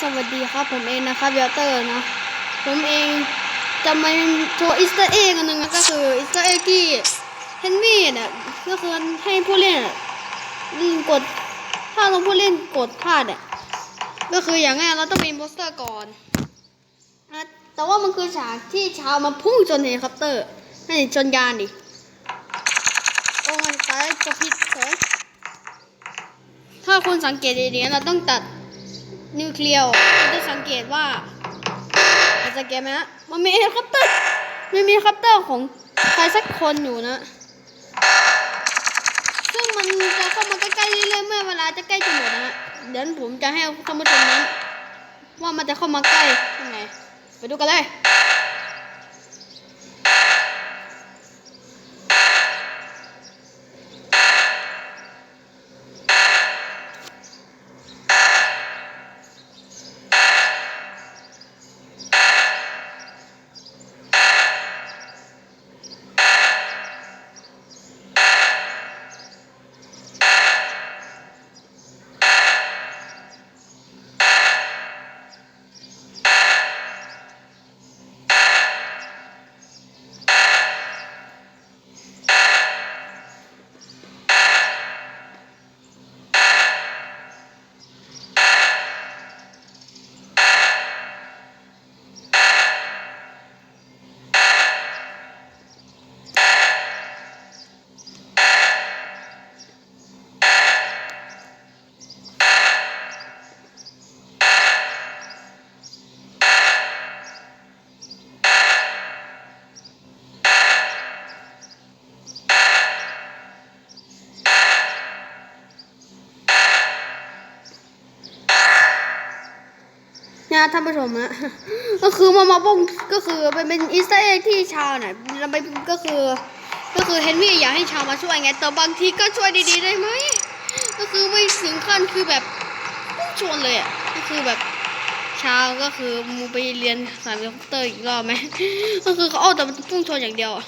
สวัสดีครับผมเองนะครับเวลเตอร์นะผมเองจะมาโชว์อีสต์เอ็กอันหนึงนะก็คืออีสต์เอ็กที่เฮนรี่เนี่ยก็คือให้ผู้เล่นกดถ้าเราผู้เล่นกดพลาดเนี่ยก็คืออย่างแรกเราต้องเป็นโปสเตอร์ก่อนแต่ว่ามันคือฉากที่ชาวมาพุ่งชนเฮลิคอปเตอร์ให้ชนยานดิโอ้ยตายกดผิดเฉยถ้าคุณสังเกตดีๆเราต้องตัด นิวเคลียร์เราจะสังเกตว่าเราจะเกตไหมฮะมันมีเฮลิคอปเตอร์มันมีเฮลิคอปเตอร์ของใครสักคนอยู่นะ ซึ่งมันจะเข้ามาใกล้ๆเรื่อยๆเมื่อเวลาจะใกล้จะหมดนะฮะเดี๋ยวผมจะให้ท่านผู้ชมนั้น ว่ามันจะเข้ามาใกล้ยังไงไปดูกันเลย นี่ยท่านผู้ชมฮะก็คือมามาป้องก็คือเป็นเป็นอีสเตอร์เอ็กที่ชาวนี่ยเราไปก็คือ ก็คือเฮนรี่อยากให้ชาวมาช่วยไงแต่บางทีก็ช่วยดีๆได้ไหมก็คือไม่ถึงขั้นคือแบบพุ่งชนเลยอะก็คือแบบชาวก็คือมูไปเรียนสายเฮลิคอปเตอร์อีกรอบไหมก็คือเขาเอาแต่พุ่งชนอย่างเดียวอะ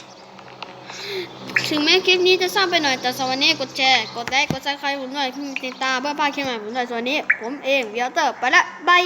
ถึงแม้คลิปนี้จะสั้นไปหน่อยแต่สวัสดีกดแชร์ กดไลค์กดซับสไครต์ผมหน่อยติดตามเพื่อพลาดคลิปใหม่ผมหน่อยสวัสดีผมเองเวียเตอร์ไปละบาย